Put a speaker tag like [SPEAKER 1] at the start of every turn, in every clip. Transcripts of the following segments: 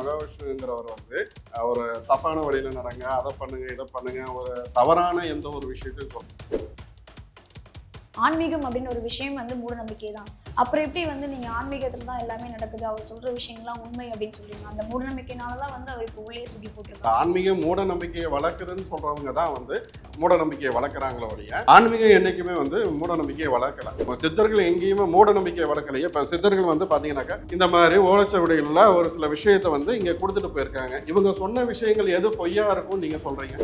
[SPEAKER 1] மகாவிஷ்ணுங்கிறவர் வந்து ஒரு தப்பான வழியில நடங்க அதை பண்ணுங்க இதை பண்ணுங்க ஒரு தவறான எந்த ஒரு விஷயத்தையும்
[SPEAKER 2] ஆன்மீகம் அப்படின்னு ஒரு விஷயம் வந்து மூட நம்பிக்கை தான் அப்புறம் எப்படி வந்து நீங்கள் ஆன்மீகத்தில் தான் எல்லாமே நடக்குது? அவர் சொல்கிற விஷயங்கள்லாம் உண்மை அப்படின்னு சொல்றீங்க. அந்த மூடநம்பிக்கையினால தான் வந்து அவர் இப்போ உள்ளே தூக்கி போட்டிருக்காங்க
[SPEAKER 1] ஆன்மீகம் மூட நம்பிக்கையை வளர்க்குதுன்னு சொல்கிறவங்க தான் வந்து மூட நம்பிக்கையை வளர்க்குறாங்களோ ஒழிய ஆன்மீகம் என்றைக்குமே வந்து மூட நம்பிக்கையை வளர்க்கல. இப்போ சித்தர்கள் எங்கேயுமே மூட நம்பிக்கையை வளர்க்கலையே. இப்போ சித்தர்கள் வந்து பார்த்தீங்கன்னாக்கா இந்த மாதிரி ஓலச்சவடிகளில் ஒரு சில விஷயத்தை வந்து இங்கே கொடுத்துட்டு போயிருக்காங்க. இவங்க சொன்ன விஷயங்கள் எது பொய்யா இருக்கும் நீங்கள் சொல்கிறீங்க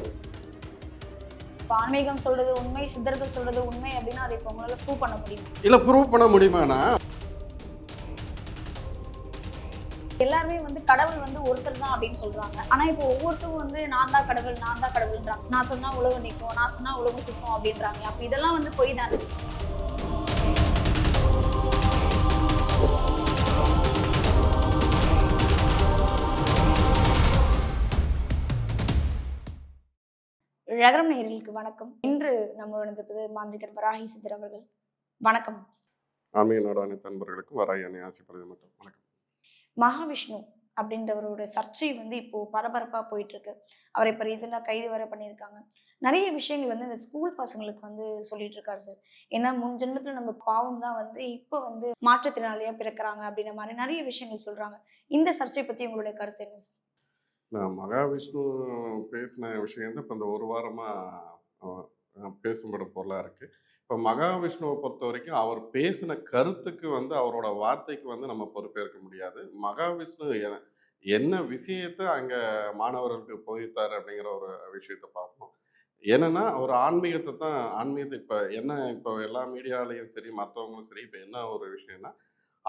[SPEAKER 2] இப்போ ஆன்மீகம் சொல்றது உண்மை சித்தர்கள் சொல்றது உண்மை அப்படின்னா அதை இப்போ உங்களால ப்ரூவ் பண்ண முடியும்?
[SPEAKER 1] இல்ல ப்ரூவ் பண்ண முடியுமானா
[SPEAKER 2] எல்லாருமே வந்து கடவுள் வந்து ஒருத்தர் தான் அப்படின்னு சொல்றாங்க. ஆனா இப்போ ஒவ்வொருத்தரும் வந்து நான் தான் கடவுள் நான் தான் கடவுள்ன்றாங்க. நான் சொன்னா உலகம் நிற்கும் நான் சொன்னா உலகம் சுத்தம் அப்படின்றாங்க. அப்ப இதெல்லாம் வந்து பொய் தானே? ரகரம் நேயர்களுக்கு வணக்கம். இன்று நம்மளோட இருப்பது மாந்திரிகர் வராகி சித்தர் அவர்கள். வணக்கம்.
[SPEAKER 1] ஆன்மீக நாடான நண்பர்களுக்கும் வராய் அணை ஆசைப்படுறது மட்டும். வணக்கம்.
[SPEAKER 2] மகாவிஷ்ணு அப்படின்றவரோட சர்ச்சை வந்து இப்போ பரபரப்பா போயிட்டு இருக்கு அவரை இப்போ ரீசெண்டாக கைது வர பண்ணியிருக்காங்க. நிறைய விஷயங்கள் வந்து இந்த ஸ்கூல் பசங்களுக்கு வந்து சொல்லிட்டு இருக்காரு சார் ஏன்னா முன் ஜென்மத்துல நம்ம பாவம் தான் வந்து இப்போ வந்து மாற்றுத்திறனாளியா பிறக்கிறாங்க அப்படின்ற மாதிரி நிறைய விஷயங்கள் சொல்றாங்க. இந்த சர்ச்சை பத்தி உங்களுடைய கருத்து என்ன சார்
[SPEAKER 1] மகாவிஷ்ணு பேசின விஷயம் வந்து இப்போ இந்த ஒரு வாரமாக பேசும்படும் பொருளாக இருக்குது இப்போ மகாவிஷ்ணுவை பொறுத்த வரைக்கும் அவர் பேசின கருத்துக்கு வந்து அவரோட வார்த்தைக்கு வந்து நம்ம பொறுப்பேற்க முடியாது. மகாவிஷ்ணு என்ன விஷயத்தை அங்கே மாணவர்களுக்கு போதித்தார் அப்படிங்கிற ஒரு விஷயத்தை பார்ப்போம். என்னன்னா அவர் ஆன்மீகத்தை தான் ஆன்மீகத்தை இப்போ என்ன இப்போ எல்லா மீடியாலையும் சரி மற்றவங்களும் சரி இப்போ என்ன ஒரு விஷயம்னா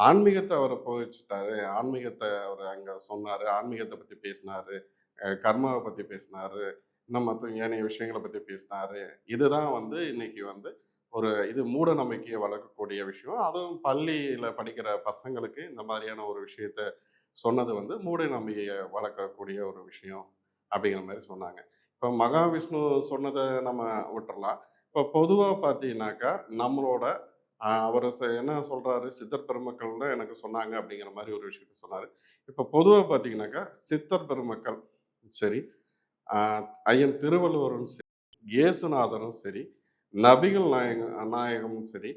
[SPEAKER 1] ஆன்மீகத்தை அவர் போதிச்சிட்டாரு ஆன்மீகத்தை அவர் அங்கே சொன்னார். ஆன்மீகத்தை பற்றி பேசினாரு. கர்மாவை பற்றி பேசினாரு. இன்னும் மற்ற ஏனைய விஷயங்களை பற்றி பேசினாரு. இதுதான் வந்து இன்னைக்கு வந்து ஒரு இது மூட நம்பிக்கையை வளர்க்கக்கூடிய விஷயம். அதுவும் பள்ளியில் படிக்கிற பசங்களுக்கு இந்த மாதிரியான ஒரு விஷயத்த சொன்னது வந்து மூட நம்பிக்கையை வளர்க்கக்கூடிய ஒரு விஷயம் அப்படிங்கிற மாதிரி சொன்னாங்க. இப்போ மகாவிஷ்ணு சொன்னதை நம்ம விட்டுறலாம். இப்போ பொதுவாக பார்த்தீங்கன்னாக்கா நம்மளோட அவர் என்ன சொல்கிறாரு சித்தர் பெருமக்கள் தான் எனக்கு சொன்னாங்க அப்படிங்கிற மாதிரி ஒரு விஷயத்த சொன்னாரு. இப்போ பொதுவாக பார்த்தீங்கன்னாக்கா சித்தர் பெருமக்கள் சரி ஐயன் திருவள்ளுவரும் சரி இயேசுநாதரும் சரி நபிகள் நாயக நாயகமும் சரி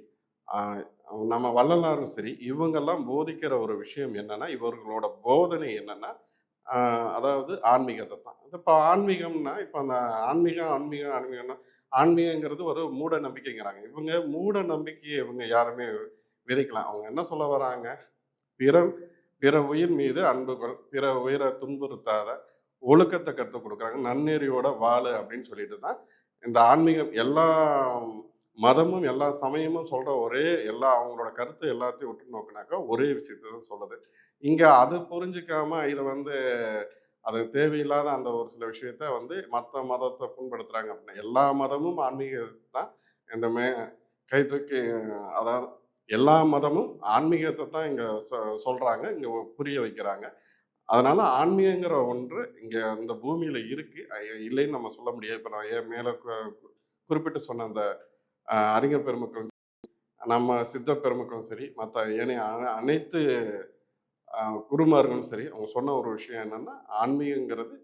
[SPEAKER 1] நம்ம வள்ளலாரும் சரி இவங்கெல்லாம் போதிக்கிற ஒரு விஷயம் என்னன்னா இவர்களோட போதனை என்னன்னா அதாவது ஆன்மீகத்தை தான். இப்போ ஆன்மீகம்னா இப்போ அந்த ஆன்மீகம் ஆன்மீகம் ஆன்மீகம்னா ஆன்மீகங்கிறது ஒரு மூட நம்பிக்கைங்கிறாங்க. இவங்க மூட நம்பிக்கையை இவங்க யாருமே விதைக்கலாம் அவங்க என்ன சொல்ல வராங்க? பிற பிற உயிர் மீது அன்புகள் பிற உயிரை துன்புறுத்தாத ஒழுக்கத்தை கற்றுக் கொடுக்குறாங்க. நன்னெறியோட வாழு அப்படின்னு சொல்லிட்டு தான் இந்த ஆன்மீகம் எல்லா மதமும் எல்லா சமயமும் சொல்ற ஒரே எல்லா அவங்களோட கருத்து எல்லாத்தையும் விட்டு நோக்கினாக்கா ஒரே விஷயத்த தான் சொல்லுது. இங்க அது புரிஞ்சுக்காம இதை வந்து அது தேவையில்லாத அந்த ஒரு சில விஷயத்த வந்து மற்ற மதத்தை புண்படுத்துகிறாங்க அப்படின்னா எல்லா மதமும் ஆன்மீகத்தை தான் இந்த மே கை தூக்கி அதாவது எல்லா மதமும் ஆன்மீகத்தை தான் இங்கே சொ- சொல்கிறாங்க இங்கே புரிய வைக்கிறாங்க. அதனால் ஆன்மீகங்கிற ஒன்று இங்கே அந்த பூமியில் இருக்குது இல்லைன்னு நம்ம சொல்ல முடியாது. இப்போ நான் ஏன் மேலே குறிப்பிட்டு சொன்ன அந்த அறிஞர் பெருமக்களும் நம்ம சித்த பெருமக்களும் சரி மற்ற ஏனைய அனைத்து குருமார்களும் சரி அவங்க சொன்ன ஒரு விஷயம் என்னன்னா ஆன்மீகங்கிறது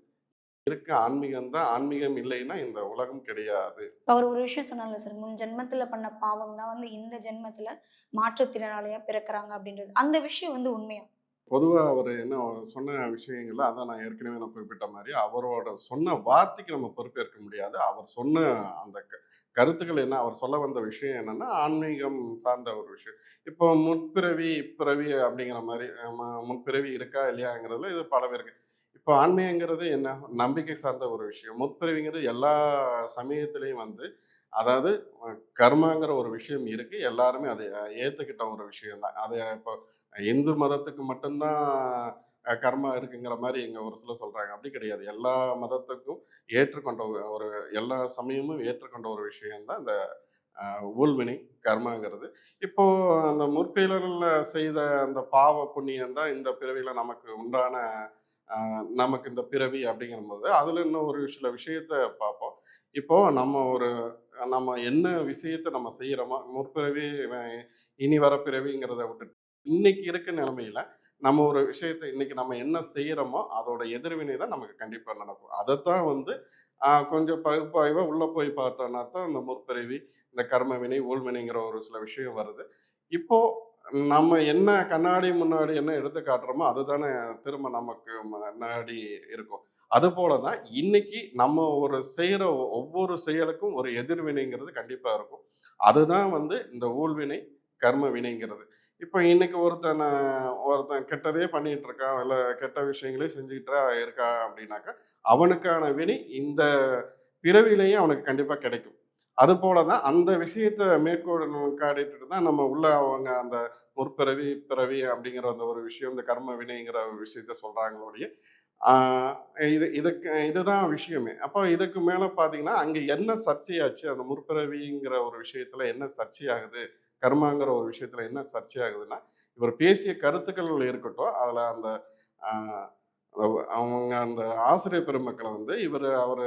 [SPEAKER 1] இருக்க. ஆன்மீகம் தான். ஆன்மீகம் இல்லைன்னா இந்த உலகம் கிடையாது.
[SPEAKER 2] அவர் ஒரு விஷயம் சொன்னார்ல சார் முன் ஜென்மத்துல பண்ண பாவம் தான் வந்து இந்த ஜென்மத்துல மாற்றுத்திறனாளியா பிறக்கிறாங்க அப்படின்றது. அந்த விஷயம் வந்து உண்மையா?
[SPEAKER 1] பொதுவாக அவர் என்ன சொன்ன விஷயங்கள்ல அதான் நான் ஏற்கனவே நான் குறிப்பிட்ட மாதிரி அவரோட சொன்ன வார்த்தைக்கு நம்ம பொறுப்பேற்க முடியாது. அவர் சொன்ன அந்த க- கருத்துக்கள் என்ன அவர் சொல்ல வந்த விஷயம் என்னன்னா ஆன்மீகம் சார்ந்த ஒரு விஷயம். இப்போ முற்பிறவி இப்பிறவி அப்படிங்கிற மாதிரி முன்பிறவி முற்பிறவி இருக்கா இல்லையாங்கிறதுல இது பல பேருக்கு. இப்போ ஆன்மீகங்கிறது என்ன நம்பிக்கை சார்ந்த ஒரு விஷயம். முற்பிறவிங்கிறது எல்லா சமயத்திலையும் வந்து அதாவது கர்மாங்கிற ஒரு விஷயம் இருக்குது எல்லாருமே அதை ஏற்றுக்கிட்ட ஒரு விஷயம்தான் அது இப்போ இந்து மதத்துக்கு மட்டும்தான் கர்மா இருக்குங்கிற மாதிரி இங்கே ஒரு சிலர் சொல்கிறாங்க அப்படி கிடையாது. எல்லா மதத்துக்கும் ஏற்றுக்கொண்ட ஒரு- எல்லா சமயமும் ஏற்றுக்கொண்ட ஒரு விஷயம்தான் இந்த ஊழ்வினை கர்மாங்கிறது. இப்போ அந்த முற்பிறவில செய்த அந்த பாவ புண்ணியம் தான் இந்த பிறவியில் நமக்கு உண்டான நமக்கு இந்த பிறவி அப்படிங்கும்போது அதில் இன்னும் ஒரு சில விஷயத்த பார்ப்போம். இப்போ நம்ம ஒரு நம்ம என்ன விஷயத்த நம்ம செய்கிறோமோ முற்பிறவி இனி வர பிறவிங்கிறத விட்டுட்டு இன்னைக்கு இருக்க நிலைமையில நம்ம ஒரு விஷயத்தை இன்னைக்கு நம்ம என்ன செய்கிறோமோ அதோட எதிர்வினை தான் நமக்கு கண்டிப்பாக நடக்கும். அதைத்தான் வந்து கொஞ்சம் பகுப்பாய்வாக உள்ளே போய் பார்த்தோன்னா தான் இந்த முற்பிறவி இந்த கர்மவினை ஊழ்வினைங்கிற ஒரு சில விஷயம் வருது. இப்போது நம்ம என்ன கண்ணாடி முன்னாடி என்ன எடுத்து காட்டுறோமோ அதுதானே திரும்ப நமக்கு முன்னாடி இருக்கும். அது போல தான் இன்னைக்கு நம்ம ஒரு செய்கிற ஒவ்வொரு செயலுக்கும் ஒரு எதிர்வினைங்கிறது கண்டிப்பாக இருக்கும். அதுதான் வந்து இந்த ஊழ்வினை கர்ம வினைங்கிறது. இப்போ இன்னைக்கு ஒருத்தன் ஒருத்தன் கெட்டதே பண்ணிட்டு இருக்கான் இல்லை கெட்ட விஷயங்களே செஞ்சுக்கிட்டா இருக்கா அப்படின்னாக்கா அவனுக்கான வினை இந்த பிறவிலையும் அவனுக்கு கண்டிப்பாக கிடைக்கும். அது போல தான் அந்த விஷயத்த மேற்கோள் காட்டிட்டு தான் நம்ம உள்ள அவங்க அந்த முற்பிறவி பிறவி அப்படிங்கிற அந்த ஒரு விஷயம் இந்த கர்ம வினைங்கிற ஒரு விஷயத்த சொல்றாங்களுடைய இது இதுக்கு இதுதான் விஷயமே. அப்போ இதுக்கு மேலே பார்த்தீங்கன்னா அங்கே என்ன சர்ச்சையாச்சு? அந்த முற்பிறவிங்கிற ஒரு விஷயத்துல என்ன சர்ச்சையாகுது? கர்மாங்கிற ஒரு விஷயத்துல என்ன சர்ச்சையாகுதுன்னா இவர் பேசிய கருத்துக்கள் இருக்கட்டும் அதில் அந்த அவங்க அந்த ஆசிரியர் பெருமக்களை வந்து இவர் அவர்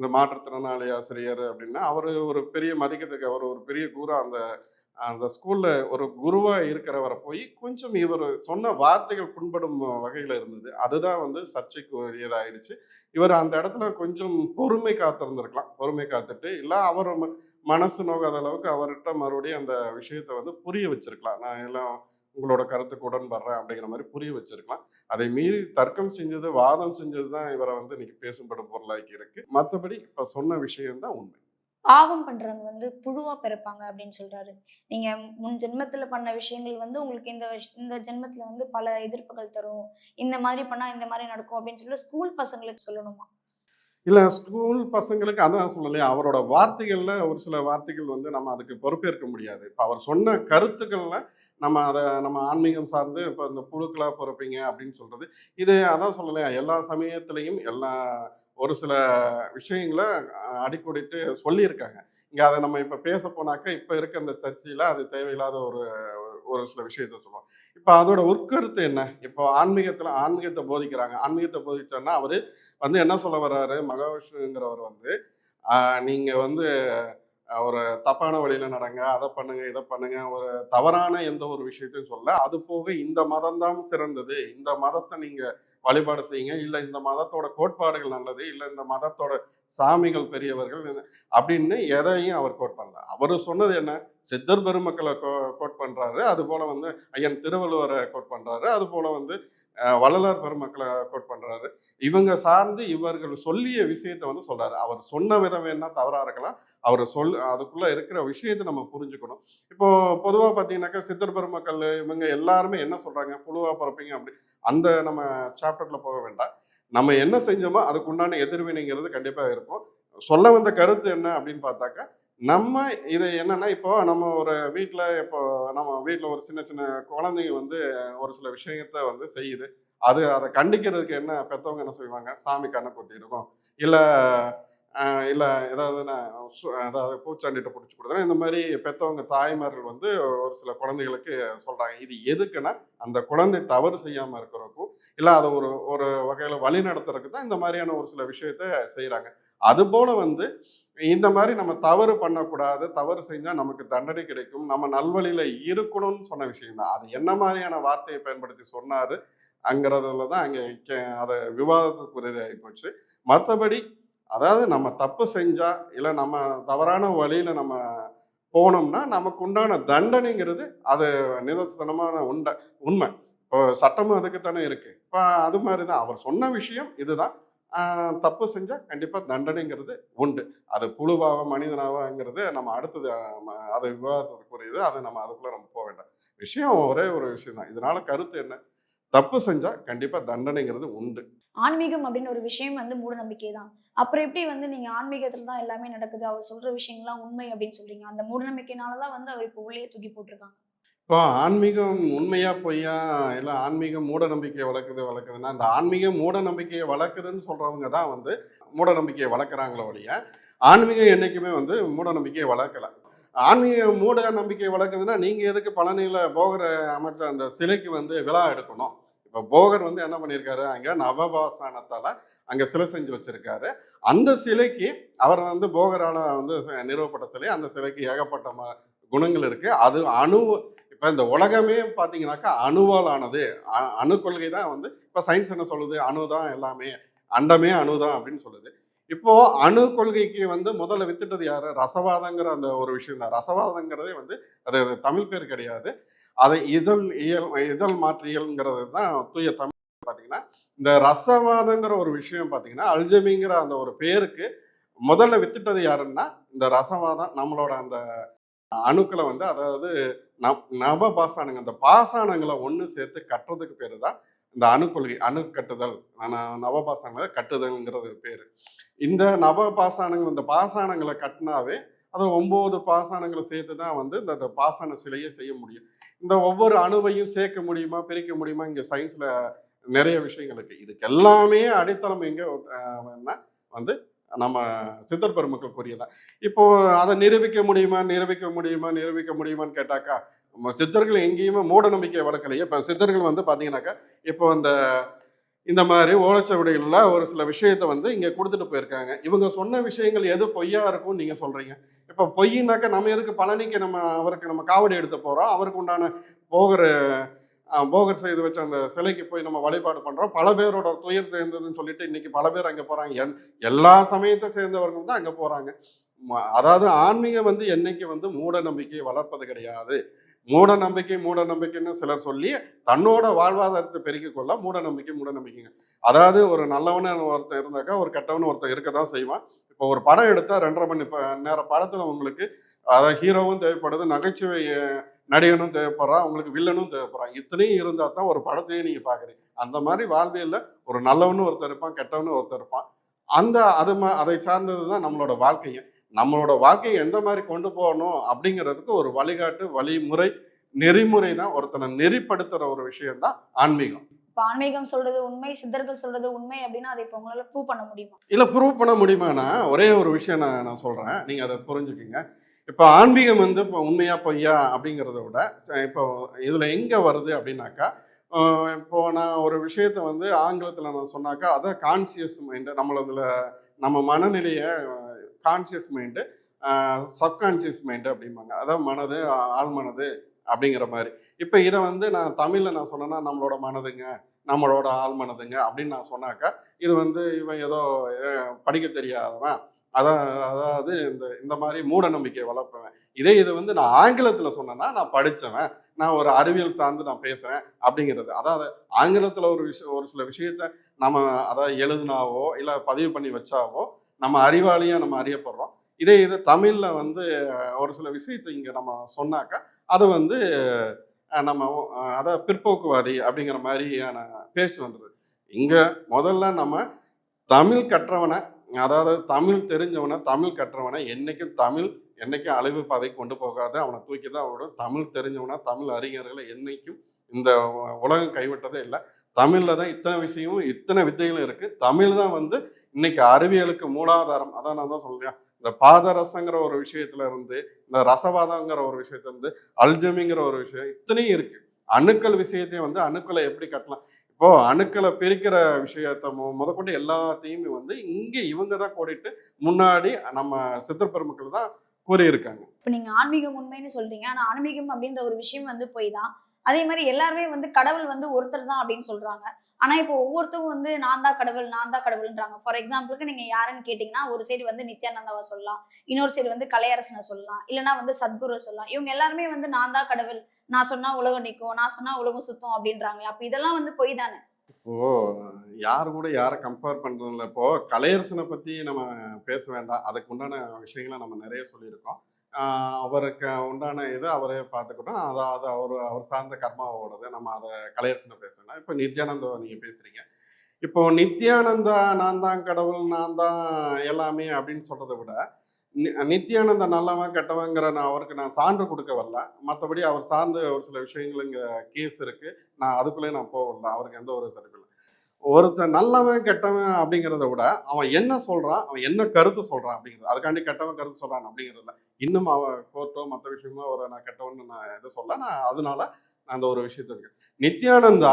[SPEAKER 1] இந்த மாற்றுத்திறனாளி ஆசிரியர் அப்படின்னா அவர் ஒரு பெரிய மதிக்கத்துக்கு அவர் ஒரு பெரிய குரு அந்த அந்த ஸ்கூல்ல ஒரு குருவா இருக்கிறவரை போய் கொஞ்சம் இவர் சொன்ன வார்த்தைகள் புண்படும் வகையில இருந்தது. அதுதான் வந்து சர்ச்சைக்கு உரியதாயிருச்சு இவர் அந்த இடத்துல கொஞ்சம் பொறுமை காத்திருந்திருக்கலாம். பொறுமை காத்துட்டு இல்ல அவர் ம- மனசு நோக்காத அளவுக்கு அவர்கிட்ட மறுபடியும் அந்த விஷயத்தை வந்து புரிய வச்சிருக்கலாம். நான் எல்லாம் உங்களோட கருத்துக்கு உடன்படுறேன் அப்படிங்கிற மாதிரி புரிய வச்சிருக்கலாம். அதை மீறி தர்க்கம் செஞ்சது வாதம் செஞ்சது தான் இவரை வந்து இன்னைக்கு பேசும்படும் பொருளாக்கி இருக்கு. மற்றபடி இப்ப சொன்ன விஷயம் தான் உண்மை.
[SPEAKER 2] பாவம் பண்றவங்க வந்து புழுவா பிறப்பாங்க அப்படின்னு சொல்றாரு. நீங்க முன் ஜென்மத்துல பண்ண விஷயங்கள் வந்து உங்களுக்கு இந்த இந்த ஜென்மத்துல வந்து பல எதிர்ப்புகள் தரும். இந்த மாதிரி பண்ணா இந்த மாதிரி நடக்கும் அப்படின்னு சொல்லி ஸ்கூல் பசங்களுக்கு சொல்லணுமா?
[SPEAKER 1] இல்ல ஸ்கூல் பசங்களுக்கு அதான் சொல்லலையா அவரோட வார்த்தைகள்ல ஒரு சில வார்த்தைகள் வந்து நம்ம அதுக்கு பொறுப்பேற்க முடியாது. இப்ப அவர் சொன்ன கருத்துக்கள்ல நம்ம அதை நம்ம ஆன்மீகம் சார்ந்து இப்போ இந்த புழுக்களாக பிறப்பீங்க அப்படின்னு சொல்கிறது இது அதான் சொல்லலையா? எல்லா சமயத்துலேயும் எல்லா ஒரு சில விஷயங்களை அடிக்கொடிட்டு சொல்லியிருக்காங்க. இங்கே அதை நம்ம இப்போ பேச போனாக்க இப்போ இருக்க அந்த சர்ச்சையில் அது தேவையில்லாத ஒரு ஒரு சில விஷயத்த சொல்லுவோம். இப்போ அதோட உட்கருத்து என்ன? இப்போ ஆன்மீகத்தில் ஆன்மீகத்தை போதிக்கிறாங்க. ஆன்மீகத்தை போதிச்சோன்னா அவர் வந்து என்ன சொல்ல வர்றாரு? மகாவிஷ்ணுங்கிறவர் வந்து நீங்கள் வந்து ஒரு தப்பான வழியில நடங்க அதை பண்ணுங்க இதை பண்ணுங்க ஒரு தவறான எந்த ஒரு விஷயத்தையும் சொல்ல அது போக இந்த மதம் தான் சிறந்தது. இந்த மதத்தை நீங்க வழிபாடு செய்யுங்க. இல்ல இந்த மதத்தோட கோட்பாடுகள் நல்லது. இல்ல இந்த மதத்தோட சாமிகள் பெரியவர்கள் அப்படின்னு எதையும் அவர் கோட் பண்ணல. அவர் சொன்னது என்ன? சித்தர் பெருமக்களை கோ- கோட் பண்றாரு. அது போல வந்து ஐயன் திருவள்ளுவரை கோட் பண்றாரு. அது போல வந்து வள்ளலார் பெருமக்களை கோட் பண்றாரு. இவங்க சார்ந்து இவர்கள் சொல்லிய விஷயத்த வந்து சொல்றாரு. அவர் சொன்ன விதம் என்ன தவறா இருக்கலாம். அவர் சொல் அதுக்குள்ள இருக்கிற விஷயத்தை நம்ம புரிஞ்சுக்கணும். இப்போ பொதுவா பாத்தீங்கன்னாக்கா சித்தர் பெருமக்கள் இவங்க எல்லாருமே என்ன சொல்றாங்க? புழுவா பிறப்பீங்க அப்படி. அந்த நம்ம சாப்டர்ல போக வேண்டாம். நம்ம என்ன செஞ்சோமோ அதுக்குண்டான எதிர்வினைங்கிறது கண்டிப்பா இருக்கும். சொல்ல வந்த கருத்து என்ன அப்படின்னு பார்த்தாக்கா நம்ம இது என்னன்னா இப்போ நம்ம ஒரு வீட்டில் இப்போ நம்ம வீட்டில் ஒரு சின்ன சின்ன குழந்தைங்க வந்து ஒரு சில விஷயத்த வந்து செய்யுது. அது அதை கண்டிக்கிறதுக்கு என்ன பெற்றவங்க என்ன செய்வாங்க? சாமி கண்ணை கொட்டி இருக்கும் இல்லை இல்லை ஏதாவது நான் சு- அதாவது பூச்சாண்டிட்ட பிடிச்சி கொடுத்தா இந்த மாதிரி பெற்றவங்க தாய்மார்கள் வந்து ஒரு சில குழந்தைகளுக்கு சொல்கிறாங்க இது எதுக்குன்னா அந்த குழந்தை தவறு செய்யாமல் இருக்கிறக்கும் இல்லை அதை ஒரு ஒரு வகையில் வழி நடத்துறதுக்கு தான் இந்த மாதிரியான ஒரு சில விஷயத்த செய்கிறாங்க அதுபோல வந்து இந்த மாதிரி நம்ம தவறு பண்ணக்கூடாது தவறு செஞ்சால் நமக்கு தண்டனை கிடைக்கும் நம்ம நல்வழியில் இருக்கணும்னு சொன்ன விஷயம்தான். அது என்ன மாதிரியான வார்த்தையை பயன்படுத்தி சொன்னார் அங்கிறதுல தான் அங்கே அதை விவாதத்துக்குரியதாகி போச்சு. மற்றபடி அதாவது நம்ம தப்பு செஞ்சால் இல்லை நம்ம தவறான வழியில் நம்ம போனோம்னா நமக்கு உண்டான தண்டனைங்கிறது அது நிதர்சனமான உண்ட உண்மை. சட்டமும் அதுக்குத்தானே இருக்கு. இப்போ அது மாதிரி தான் அவர் சொன்ன விஷயம் இதுதான். தப்பு செஞ்சால் கண்டிப்பாக தண்டனைங்கிறது உண்டு. அது குழுவாக மனிதனாவாங்கிறது நம்ம அடுத்தது அது விவாதத்துக்குரியது. அதை நம்ம அதுக்குள்ளே நம்ம போக வேண்டாம். விஷயம் ஒரே ஒரு விஷயம் தான் இதனால கருத்து என்ன? தப்பு செஞ்சா கண்டிப்பா தண்டனைங்கிறது உண்டு.
[SPEAKER 2] ஆன்மீகம் அப்படின்னு ஒரு விஷயம் வந்து மூட நம்பிக்கை தான் அப்புறம் எப்படி வந்து நீங்க ஆன்மீகத்துல தான் எல்லாமே நடக்குது? அவர் சொல்ற விஷயங்கள்லாம் உண்மை அப்படின்னு சொல்றீங்க. அந்த மூட நம்பிக்கையினாலதான் வந்து அவர் இப்போ உள்ளே தூக்கி போட்டிருக்காங்க.
[SPEAKER 1] இப்போ ஆன்மீகம் உண்மையா பொய்யா? இல்லை ஆன்மீகம் மூட நம்பிக்கையை வளர்க்குது வளர்க்குதுன்னா அந்த ஆன்மீகம் மூட நம்பிக்கையை வளர்க்குதுன்னு சொல்றவங்க தான் வந்து மூட நம்பிக்கையை வளர்க்குறாங்களோ ஒழிய ஆன்மீகம் என்றைக்குமே வந்து மூட நம்பிக்கையை வளர்க்கல. ஆன்மீக மூட நம்பிக்கையை வளர்க்குதுன்னா நீங்க எதுக்கு பழனியில் போகர் அமைச்ச அந்த சிலைக்கு வந்து விழா எடுக்கணும்? இப்போ போகர் வந்து என்ன பண்ணியிருக்காரு? அங்கே நவபாசானத்தால் அங்கே சிலை செஞ்சு வச்சுருக்காரு. அந்த சிலைக்கு அவர் வந்து போகரால் வந்து நிறுவப்பட்ட சிலை அந்த சிலைக்கு ஏகப்பட்ட ம- குணங்கள் இருக்குது அது அணு இப்போ இந்த உலகமே பார்த்தீங்கன்னாக்கா அணுவால் ஆனது. அ- அணு கொள்கை தான் வந்து இப்போ சயின்ஸ் என்ன சொல்லுது? அணு தான் எல்லாமே. அண்டமே அணு தான் அப்படின்னு சொல்லுது. இப்போ அணு கொள்கைக்கு வந்து முதல்ல வித்துட்டது யாரு? ரசவாதங்கிற அந்த ஒரு விஷயம் தான் ரசவாதங்கிறதே வந்து அது அது தமிழ் பேர் கிடையாது. அதை இதழ் இயல் இதழ் மாற்றியல்ங்கிறது தான் தூய தமிழ் பார்த்தீங்கன்னா இந்த ரசவாதங்கிற ஒரு விஷயம் பார்த்தீங்கன்னா அல்ஜமிங்கிற அந்த ஒரு பேருக்கு முதல்ல வித்துட்டது யாருன்னா இந்த ரசவாதம் நம்மளோட அந்த அணுக்களை வந்து அதாவது நவ நவ அந்த பாசானங்களை ஒன்று சேர்த்து கட்டுறதுக்கு பேர் தான் இந்த அணுக்கொள்கை அணு கட்டுதல். ந- நவபாசானங்களை கட்டுதல்ங்கிறது பேர். இந்த நவ பாசானங்கள் இந்த பாசானங்களை கட்டினாவே அதை ஒம்பது பாசானங்களை சேர்த்து தான் வந்து இந்த பாசான சிலையை செய்ய முடியும். இந்த ஒவ்வொரு அணுவையும் சேர்க்க முடியுமா பிரிக்க முடியுமா இங்கே சயின்ஸில் நிறைய விஷயங்கள் இருக்குது இதுக்கு எல்லாமே அடித்தளம் எங்கே வந்து நம்ம சித்தர் பெருமக்கள் கூறியதான் இப்போ அதை நிரூபிக்க முடியுமா? நிரூபிக்க முடியுமா? நிரூபிக்க முடியுமான்னு கேட்டாக்கா நம்ம சித்தர்கள் எங்கேயுமே மூட நம்பிக்கை வளர்க்கலையே. இப்போ சித்தர்கள் வந்து பார்த்தீங்கன்னாக்கா இப்போ அந்த இந்த மாதிரி ஓலைச்சவடிகளில் ஒரு சில விஷயத்த வந்து இங்கே கொடுத்துட்டு போயிருக்காங்க. இவங்க சொன்ன விஷயங்கள் எது பொய்யா இருக்கும்னு நீங்கள் சொல்கிறீங்க இப்போ பொய்னாக்கா நம்ம எதுக்கு பழனிக்கு நம்ம அவருக்கு நம்ம காவடி எடுத்து போகிறோம் அவருக்கு உண்டான போகிற போகர் செய்து வச்ச அந்த சிலைக்கு போய் நம்ம வழிபாடு பண்ணுறோம் பல பேரோட துயர் சேர்ந்ததுன்னு சொல்லிட்டு இன்னைக்கு பல பேர் அங்கே போகிறாங்க எல் எல்லா சமயத்தை சேர்ந்தவர்கள் தான் அங்கே போகிறாங்க அதாவது ஆன்மீகம் வந்து என்னைக்கு வந்து மூட நம்பிக்கையை வளர்ப்பது கிடையாது. மூட நம்பிக்கை மூட நம்பிக்கைன்னு சிலர் சொல்லி தன்னோட வாழ்வாதாரத்தை பெருக்கிக் கொள்ள மூட நம்பிக்கை மூட நம்பிக்கைங்க. அதாவது ஒரு நல்லவன ஒருத்தன் இருந்தாக்கா ஒரு கெட்டவனு ஒருத்தன் இருக்க தான் செய்வான். இப்போ ஒரு படம் எடுத்தா ரெண்டரை மணி ப- நேர படத்துல உங்களுக்கு அதாவது ஹீரோவும் தேவைப்படுது நகைச்சுவை நடிகனும் தேவைப்படுறான் உங்களுக்கு வில்லனும் தேவைப்படுறான். இத்தனையும் இருந்தா தான் ஒரு படத்தையே நீங்க பாக்குறீங்க. அந்த மாதிரி வாழ்வியல்ல ஒரு நல்லவனும் ஒருத்தர் இருப்பான் கெட்டவனும் ஒருத்தர் இருப்பான். அந்த அது ம- அதை சார்ந்தது தான் நம்மளோட வாழ்க்கையை நம்மளோட வாழ்க்கையை எந்த மாதிரி கொண்டு போகணும் அப்படிங்கிறதுக்கு ஒரு வழிகாட்டு வழிமுறை நெறிமுறை தான். ஒருத்தனை நெறிப்படுத்துற ஒரு விஷயம் தான் ஆன்மீகம்.
[SPEAKER 2] இப்போ ஆன்மீகம் சொல்றது உண்மை சித்தர்கள் சொல்றது உண்மை அப்படின்னா அதை இப்போ உங்களால ப்ரூவ் பண்ண முடியுமா?
[SPEAKER 1] இல்ல ப்ரூவ் பண்ண முடியுமானா? ஒரே ஒரு விஷயம் நான் நான் சொல்றேன். நீங்க அதை புரிஞ்சுக்குங்க. இப்போ ஆன்மீகம் வந்து இப்போ உண்மையா பொய்யா அப்படிங்கிறத விட ச- இப்போ இதில் எங்கே வருது அப்படின்னாக்கா இப்போ நான் ஒரு விஷயத்த வந்து ஆங்கிலத்தில் நான் சொன்னாக்கா அதை கான்சியஸ் மைண்டு நம்மளதுல நம்ம மனநிலையை கான்சியஸ் மைண்டு சப்கான்சியஸ் மைண்டு அப்படிம்பாங்க. அதான் மனது ஆழ்மனது அப்படிங்கிற மாதிரி. இப்போ இதை வந்து நான் தமிழில் நான் சொன்னேன்னா நம்மளோட மனதுங்க நம்மளோட ஆழ்மனதுங்க அப்படின்னு நான் சொன்னாக்கா இது வந்து இவன் ஏதோ படிக்க தெரியாதவன். அதான் அதாவது இந்த இந்த மாதிரி மூட நம்பிக்கை வளர்ப்பவன். இதே இது வந்து நான் ஆங்கிலத்தில் சொன்னேன்னா நான் படித்தவன் நான் ஒரு அறிவியல் சார்ந்து நான் பேசுகிறேன் அப்படிங்கிறது. அதாவது ஆங்கிலத்தில் ஒரு விஷயம் ஒரு சில விஷயத்த நம்ம அதாவது எழுதுனாவோ இல்லை பதிவு பண்ணி வச்சாவோ நம்ம அறிவாளியாக நம்ம அறியப்படுறோம். இதே இது தமிழில் வந்து ஒரு சில விஷயத்தை இங்கே நம்ம சொன்னாக்கா அது வந்து நம்ம அதை பிற்போக்குவாதி அப்படிங்கிற மாதிரியான பேச்சு வந்துடுது இங்கே முதல்ல நம்ம தமிழ் கற்றவனை அதாவது தமிழ் தெரிஞ்சவனை தமிழ் கற்றவனை என்றைக்கும் தமிழ் என்னைக்கும் அழிவு பாதை கொண்டு போகாது அவனை தூக்கி தான் அவனோட தமிழ் தெரிஞ்சவனா தமிழ் அறிஞர்களை என்னைக்கும் இந்த உலகம் கைவிட்டதே இல்லை. தமிழில் தான் இத்தனை விஷயமும் இத்தனை வித்தைகளும் இருக்குது தமிழ் தான் வந்து இன்னைக்கு அறிவியலுக்கு மூலாதாரம். அதான் நான் தான் சொல்கிறேன் இந்த பாதரசங்கிற ஒரு விஷயத்துல இருந்து இந்த ரசவாதங்கிற ஒரு விஷயத்துல இருந்து அல்ஜமிங்கிற ஒரு விஷயம் இத்தனையும் இருக்கு. அணுக்கள் விஷயத்தையும் வந்து அணுக்களை எப்படி கட்டலாம்? இப்போ அணுக்களை பிரிக்கிற விஷயத்த முதற்கொண்டு எல்லாத்தையுமே வந்து இங்கே இவங்க தான் கோடிட்டு முன்னாடி நம்ம சித்தர் பெருமக்கள் தான் கூறியிருக்காங்க.
[SPEAKER 2] இப்போ நீங்க ஆன்மீகம் உண்மைன்னு சொல்றீங்க. ஆனா ஆன்மீகம் அப்படின்ற ஒரு விஷயம் வந்து போய் தான். அதே மாதிரி எல்லாருமே வந்து கடவுள் வந்து ஒருத்தர் தான் அப்படின்னு சொல்றாங்க. ஆனா இப்போ ஒவ்வொருத்தரும் வந்து நான் தான் கடவுள் நான் தான் கடவுள்ன்றாங்க. ஃபார் எக்ஸாம்பிளுக்கு நீங்க யாருன்னு கேட்டீங்கன்னா ஒரு சைடு வந்து நித்யானந்தாவை சொல்லலாம். இன்னொரு சைடு வந்து கலையரசனை சொல்லலாம். இல்லைன்னா வந்து சத்குரு சொல்லலாம். இவங்க எல்லாருமே வந்து நான் தான் கடவுள் நான் சொன்னா உலகம் நிற்கும் நான் சொன்னா உலகம் சுத்தம் அப்படின்றாங்க அப்ப இதெல்லாம் வந்து பொய் தானே?
[SPEAKER 1] இப்போ யார் கூட யாரை கம்பேர் பண்றதுல இப்போ கலையரசனை பத்தி நம்ம பேச வேண்டாம். அதுக்கு உண்டான விஷயங்களை நம்ம நிறைய சொல்லியிருக்கோம். அவருக்கு உண்டான இதை அவரே பார்த்துக்கிட்டோம். அதை அவர் அவர் சார்ந்த கர்மாவோடது நம்ம அதை கலையரசனை பேச வேண்டாம். இப்போ நித்யானந்தா நீங்க பேசுறீங்க. இப்போ நித்யானந்தா நான் தான் கடவுள் நான் தான் எல்லாமே அப்படின்னு சொல்றதை விட நித்யானந்த நல்லவன் கெட்டவங்கிற நான் அவருக்கு நான் சான்று கொடுக்க வரல. மற்றபடி அவர் சார்ந்த ஒரு சில விஷயங்கள் இங்கே கேஸ் இருக்கு. நான் அதுக்குள்ளே நான் போகல அவருக்கு எந்த ஒரு சரிப்பு ஒருத்தர் ஒருத்தன் நல்லவன் கெட்டவன் அப்படிங்கிறத விட அவன் என்ன சொல்றான் அவன் என்ன கருத்து சொல்றான் அப்படிங்கிறது அதுக்காண்டி கெட்டவன் கருத்து சொல்றான் அப்படிங்கிறதுல இன்னும் அவன் கோர்ட்டோ மற்ற விஷயமோ அவரை நான் கெட்டவன் நான் எதை சொல்ல நான் அதனால நான் அந்த ஒரு விஷயத்த இருக்கு. நித்யானந்தா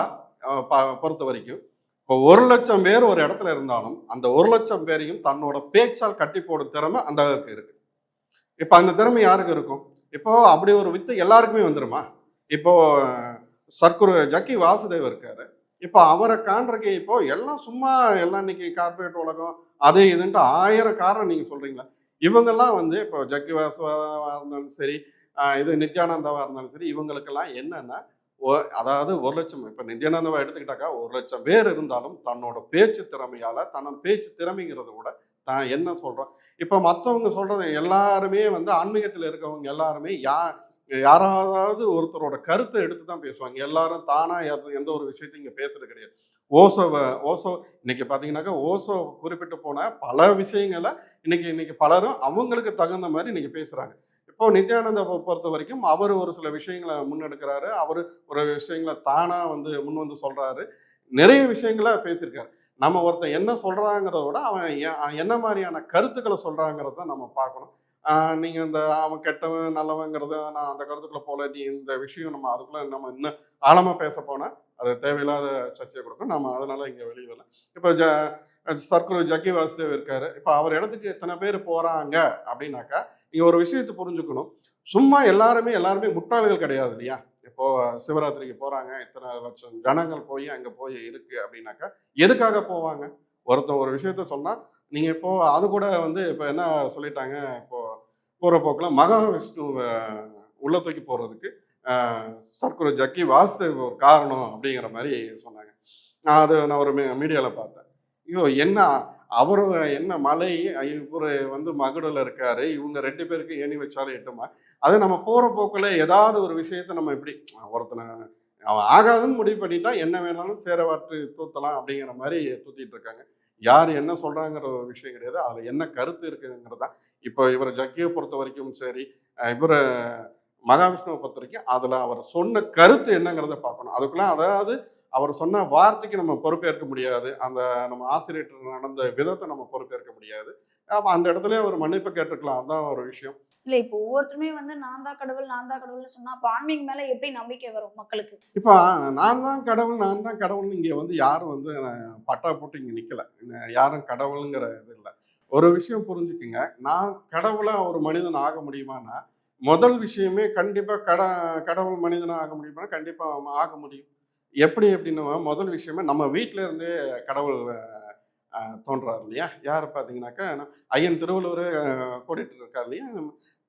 [SPEAKER 1] ப- பொறுத்த வரைக்கும் இப்போ ஒரு லட்சம் பேர் ஒரு இடத்துல இருந்தாலும் அந்த ஒரு லட்சம் பேரையும் தன்னோட பேச்சால் கட்டி போடும் திறமை அந்த அளவுக்கு இருக்கு. இப்போ அந்த திறமை யாருக்கு இருக்கும்? இப்போ அப்படி ஒரு வித்து எல்லாருக்குமே வந்துருமா? இப்போ சர்க்குரு ஜக்கி வாசுதேவ் இருக்காரு. இப்போ அவரை காண்றக்கு இப்போ எல்லாம் சும்மா எல்லாம் இன்னைக்கு கார்பரேட் உலகம் அது இதுன்ட்டு ஆயிரம் காரணம் நீங்க சொல்றீங்களா? இவங்கெல்லாம் வந்து இப்போ ஜக்கி வாசுவா இருந்தாலும் சரி இது நித்யானந்தாவா இருந்தாலும் சரி இவங்களுக்கெல்லாம் என்னன்னா அதாவது ஒரு லட்சம் இப்போ நித்யானந்தாவை எடுத்துக்கிட்டாக்கா ஒரு லட்சம் பேர் இருந்தாலும் தன்னோட பேச்சு திறமையால் தன்னோட பேச்சு திறமைங்கிறத விட தான் என்ன சொல்கிறோம் இப்போ மற்றவங்க சொல்கிறது எல்லாருமே வந்து ஆன்மீகத்தில் இருக்கவங்க எல்லாருமே யா யாராவது ஒருத்தரோட கருத்தை எடுத்து தான் பேசுவாங்க. எல்லாரும் தானாக எந்த ஒரு விஷயத்தையும் இங்கே பேசுறது கிடையாது. ஓசோவை ஓசோ இன்னைக்கு பார்த்தீங்கன்னாக்கா ஓசோ குறிப்பிட்டு போன பல விஷயங்களை இன்னைக்கு இன்னைக்கு பலரும் அவங்களுக்கு தகுந்த மாதிரி இன்னைக்கு பேசுகிறாங்க இப்போ நித்யானந்த பொறுத்த வரைக்கும் அவர் ஒரு சில விஷயங்களை முன்னெடுக்கிறாரு. அவர் ஒரு விஷயங்களை தானா வந்து முன் வந்து சொல்றாரு. நிறைய விஷயங்களை பேசியிருக்காரு. நம்ம ஒருத்தன் என்ன சொல்றாங்கிறத விட அவன் என்ன மாதிரியான கருத்துக்களை சொல்றாங்கிறத நம்ம பார்க்கணும். நீங்கள் நீங்க இந்த அவன் கெட்டவன் நல்லவங்கிறத நான் அந்த கருத்துக்குள்ள போல நீ இந்த விஷயம் நம்ம அதுக்குள்ள நம்ம இன்னும் ஆழமா பேச போனா அது தேவையில்லாத சர்ச்சையை கொடுக்கும். நம்ம அதனால இங்க வெளியே வரல. இப்போ ஜ சர்க்குரு ஜக்கி வாசுதேவ் இருக்காரு. இப்போ அவர் இடத்துக்கு எத்தனை பேர் போறாங்க அப்படின்னாக்கா நீங்க ஒரு விஷயத்தை புரிஞ்சுக்கணும். சும்மா எல்லாருமே எல்லாருமே முட்டாள்கள் கிடையாது இல்லையா? இப்போ சிவராத்திரிக்கு போறாங்க இத்தனை லட்சம் ஜனங்கள் போய் அங்க போய் இருக்கு அப்படின்னாக்கா எதுக்காக போவாங்க? ஒருத்தன் ஒரு விஷயத்த சொன்னா நீங்க இப்போ அது கூட வந்து இப்போ என்ன சொல்லிட்டாங்க இப்போ போற போக்குல மகாவிஷ்ணுவை உள்ள தூக்கி போறதுக்கு சர்க்குரு ஜக்கி வாசுதேவ் ஒரு காரணம் அப்படிங்கிற மாதிரி சொன்னாங்க. நான் அது நான் ஒரு மீடியாவில் பார்த்தேன். ஐயோ என்ன அவர் என்ன மலை இவரு வந்து மகுடில் இருக்காரு இவங்க ரெண்டு பேருக்கு ஏணி வச்சாலும் எட்டுமா? அது நம்ம போகிற போக்கில் ஏதாவது ஒரு விஷயத்த நம்ம இப்படி ஒருத்தனை அவன் ஆகாதுன்னு முடிவு பண்ணிட்டா என்ன வேணாலும் சேரவாற்று தூத்தலாம் அப்படிங்கிற மாதிரி தூத்திட்டு இருக்காங்க. யார் என்ன சொல்கிறாங்கிற ஒரு விஷயம் கிடையாது. அதில் என்ன கருத்து இருக்குங்கிறது தான் இப்போ இவர் ஜக்கியை பொறுத்த வரைக்கும் சரி இவரை மகாவிஷ்ணுவை பொறுத்த வரைக்கும் அதில் அவர் சொன்ன கருத்து என்னங்கிறத பார்க்கணும். அதுக்குள்ள அதாவது அவர் சொன்ன வார்த்தைக்கு நம்ம பொறுப்பேற்க முடியாது. அந்த நம்ம ஆசிரியர் நடந்த விதத்தை நம்ம பொறுப்பேற்க முடியாது. அப்ப அந்த இடத்துல ஒரு மன்னிப்பு கேட்டுக்கலாம். அதான் ஒரு விஷயம்.
[SPEAKER 2] இல்ல இப்போ ஒவ்வொருத்தருமே வந்து நான் தான் கடவுள் நான் தான் கடவுள்னு சொன்னா அப்ப ஆன்மீகம் மேல எப்படி நம்பிக்கை வரும் மக்களுக்கு?
[SPEAKER 1] இப்போ நான் தான் கடவுள் நான் தான் கடவுள்னு இங்கே வந்து யாரும் வந்து பட்டா போட்டு இங்கே நிற்கல யாரும் கடவுளுங்கிற இது இல்லை. ஒரு விஷயம் புரிஞ்சுக்குங்க. நான் கடவுளா ஒரு மனிதன் ஆக முடியுமானா முதல் விஷயமே கண்டிப்பாக கட கடவுள் மனிதனாக ஆக முடியுமானா கண்டிப்பாக ஆக முடியும். எப்படி அப்படின்னா முதல் விஷயமே நம்ம வீட்டில இருந்தே கடவுள் தோன்றார் இல்லையா? யார் பார்த்தீங்கன்னாக்கா ஐயன் திருவள்ளுவர் அஹ், கோடிட்டு இருக்கார் இல்லையா?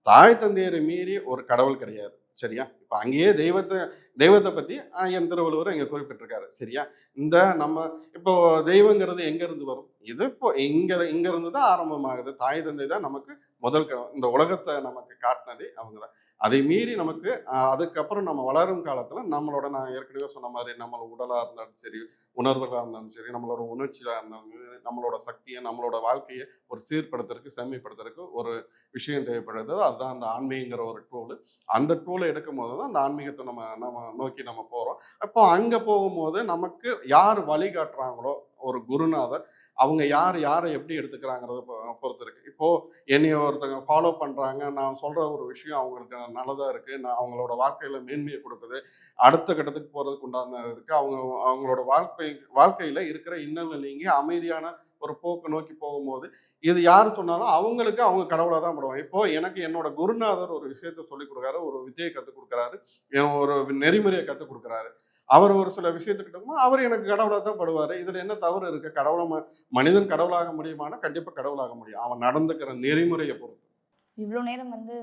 [SPEAKER 1] தாய் தந்தையரை மீறி ஒரு கடவுள் கிடையாது சரியா? இப்போ அங்கேயே தெய்வத்தை தெய்வத்தை பற்றி ஐயன் திருவள்ளுவர் இங்கே குறிப்பிட்டிருக்காரு சரியா? இந்த நம்ம இப்போ தெய்வங்கிறது எங்கேருந்து வரும்? இது இப்போ இங்கே இங்கேருந்து தான் ஆரம்பமாகுது. தாய் தந்தை தான் நமக்கு முதல் க- இந்த உலகத்தை நமக்கு காட்டினதே அவங்க தான் அதை மீறி நமக்கு அதுக்கப்புறம் நம்ம வளரும் காலத்துல நம்மளோட நான் ஏற்கனவே சொன்ன மாதிரி நம்மளோட உடலா இருந்தாலும் சரி உணர்வுகளாக இருந்தாலும் சரி நம்மளோட உணர்ச்சியாக இருந்தாலும் நம்மளோட சக்தியை நம்மளோட வாழ்க்கையை ஒரு சீர்படுத்துறதுக்கு செம்மைப்படுத்துறதுக்கு ஒரு விஷயம் தேவைப்படுது. அதுதான் அந்த ஆன்மீகங்கிற ஒரு டூல் அந்த டூலை எடுக்கும் போது தான் அந்த ஆன்மீகத்தை நம்ம நம்ம நோக்கி நம்ம போகிறோம் அப்போ அங்கே போகும்போது நமக்கு யார் வழிகாட்டுறாங்களோ ஒரு குருநாதர் அவங்க யார் யாரை எப்படி எடுத்துக்கிறாங்கிறத பொ- பொறுத்து இருக்கு. இப்போ என்னைய ஒருத்தங்க ஃபாலோ பண்றாங்க நான் சொல்ற ஒரு விஷயம் அவங்களுக்கு நல்லதா இருக்கு நான் அவங்களோட வாழ்க்கையில மேன்மையை கொடுக்குது அடுத்த கட்டத்துக்கு போறதுக்கு உண்டான இருக்கு அவங்க அவங்களோட வாழ்க்கை வாழ்க்கையில இருக்கிற இன்னல் நீங்கி அமைதியான ஒரு போக்கு நோக்கி போகும்போது இது யார் சொன்னாலும் அவங்களுக்கு அவங்க கடவுளாக தான் படுவாங்க. இப்போ எனக்கு என்னோட குருநாதர் ஒரு விஷயத்த சொல்லி கொடுக்குறாரு ஒரு வித்தியை கற்றுக் கொடுக்குறாரு என் ஒரு நெறிமுறையை கற்றுக் கொடுக்குறாரு. அவர் ஒரு சில விஷயத்துக்கிட்ட அவர் எனக்கு கடவுளாக தான் படுவார். இதில் என்ன தவறு இருக்கு? கடவுளை மனிதன் கடவுளாக முடியுமானா கண்டிப்பாக கடவுளாக முடியும். அவன் நடந்துக்கிற நெறிமுறையை பொறுத்து.
[SPEAKER 2] இவ்வளவு நேரம் வந்து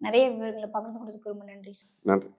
[SPEAKER 2] நிறைய விவரங்களை பகிர்ந்து கொடுத்ததுக்கு ரொம்ப நன்றி சார்.
[SPEAKER 1] நன்றி.